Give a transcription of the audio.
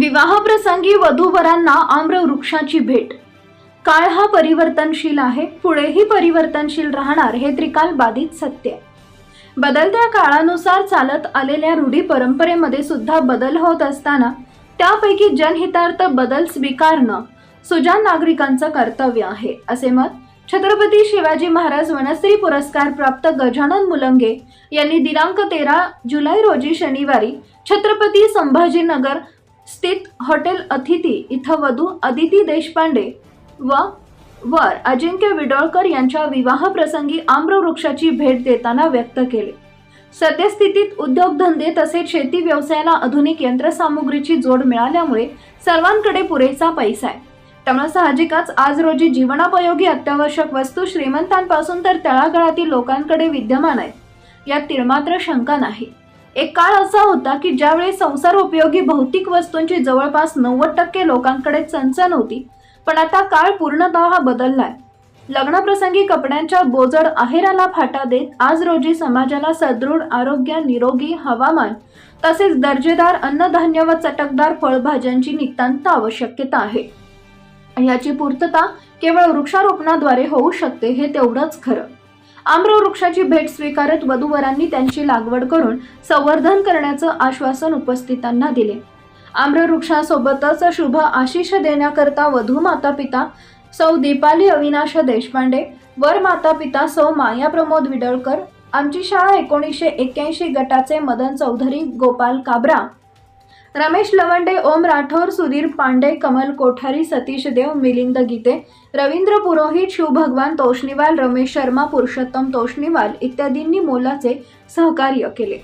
विवाहप्रसंगी वधूवरांना आम्रवृक्षाची भेट काळ हा परिवर्तनशील आहे पुढेही परिवर्तनशील राहणार हे त्रिकाल बाधित सत्य आहे. बदलत्या काळानुसार चालत आलेल्या रूढी परंपरेमध्ये सुद्धा बदल होत असताना त्यापैकी जनहितार्थ बदल स्वीकारणं सुजान नागरिकांचं कर्तव्य आहे असे मत छत्रपती शिवाजी महाराज वनश्री पुरस्कार प्राप्त गजानन मुलंगे यांनी दिनांक तेरा जुलै रोजी शनिवारी छत्रपती संभाजीनगर स्थित हॉटेल अतिथी इथं वधू अदिती देशपांडे व वर अजिंक्य विडोळकर यांच्या विवाहप्रसंगी आम्रवृक्षाची भेट देताना व्यक्त केले. सद्यस्थितीत उद्योगधंदे तसेच शेती व्यवसायाला आधुनिक यंत्रसामुग्रीची जोड मिळाल्यामुळे सर्वांकडे पुरेसा पैसा आहे. त्यामुळे साहजिकच आज रोजी जीवनापयोगी अत्यावश्यक वस्तू श्रीमंतांपासून तर तळागाळातील लोकांकडे विद्यमान आहेत. यात तिळमात्र शंका नाही. एक काळ असा होता की ज्यावेळी संसार उपयोगी भौतिक वस्तूंची जवळपास नव्वद टक्के लोकांकडे चणचण होती पण आता काळ पूर्णतः बदललाय. लग्नप्रसंगी कपड्यांच्या बोजड आहेराला फाटा देत आज रोजी समाजाला सदृढ आरोग्य निरोगी हवामान तसेच दर्जेदार अन्नधान्य व चटकदार फळभाज्यांची नितांत आवश्यकता आहे. याची पूर्तता केवळ वृक्षारोपणाद्वारे होऊ शकते हे तेवढंच खरं. आम्रवृक्षाची भेट स्वीकारत वधूवरांनी त्यांची लागवड करून संवर्धन करण्याचं आश्वासन उपस्थितांना दिले. आम्रवृक्षासोबतच शुभ आशिष देण्याकरता वधू माता पिता सौ दीपाली अविनाश देशपांडे वर माता पिता सौ माया प्रमोद विडळकर आमची शाळा एकोणीसशे एक्क्याऐंशी गटाचे मदन चौधरी गोपाल काबरा रमेश लवंडे ओम राठोर सुधीर पांडे कमल कोठारी सतीश देव मिलिंद गीते रवींद्र पुरोहित शिवभगवान तोष्णीवाल रमेश शर्मा पुरुषोत्तम तोष्णीवाल इत्यादींनी मोलाचे सहकार्य केले.